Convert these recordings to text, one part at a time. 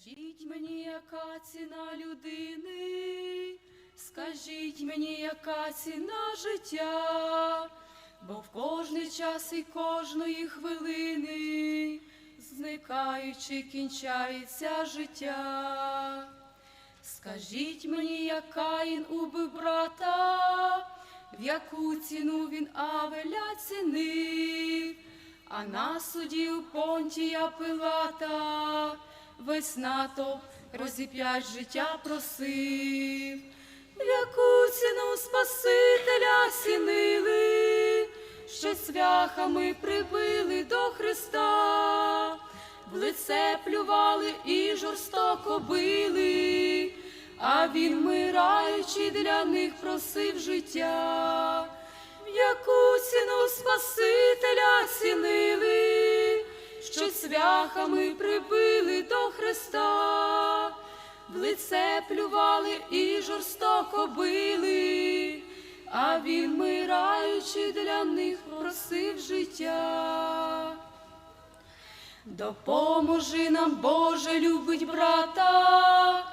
Скажіть мені, яка ціна людини, скажіть мені, яка ціна життя, бо в кожний час і кожної хвилини, зникаючи, кінчається життя. Скажіть мені, яка він убив брата, в яку ціну він Авеля цінив, а на суді у Понтія Пилата весь натовп розіп'ять життя просив, яку ціну Спасителя сінили, що цвяхами прибили до Христа, в лице плювали і жорстоко били, а він, вмираючи, для них просив життя, яку ціну Спасителя цінили, що цвяхами прибили до Христа, в лице плювали і жорстоко били, а він, вмираючи, для них просив життя. Допоможи нам, Боже, любить брата,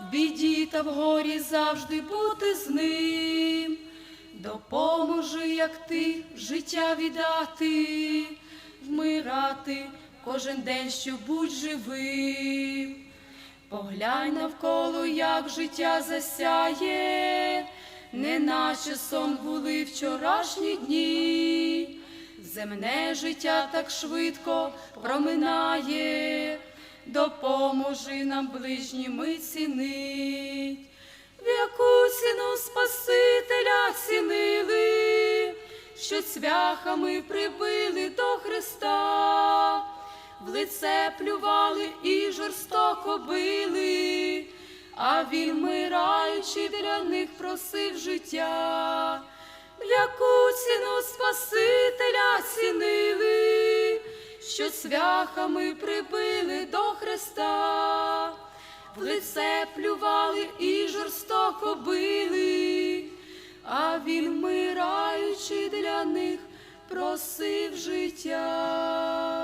в біді та в горі завжди бути з ним. Допоможи, як ти життя віддати, вмирати кожен день, щоб будь живим. Поглянь навколо, як життя засяє, неначе сон були вчорашні дні. Земне життя так швидко проминає, допоможи нам ближніми цінить, в яку ціну Спасителя цінили, що цвяхами прибили до Христа, лице плювали і жорстоко били, а він, вмираючи, для них просив життя яку ціну Спасителя цінили, що цвяхами прибили до Христа, в лице плювали і жорстоко били, а він, вмираючи, для них просив життя.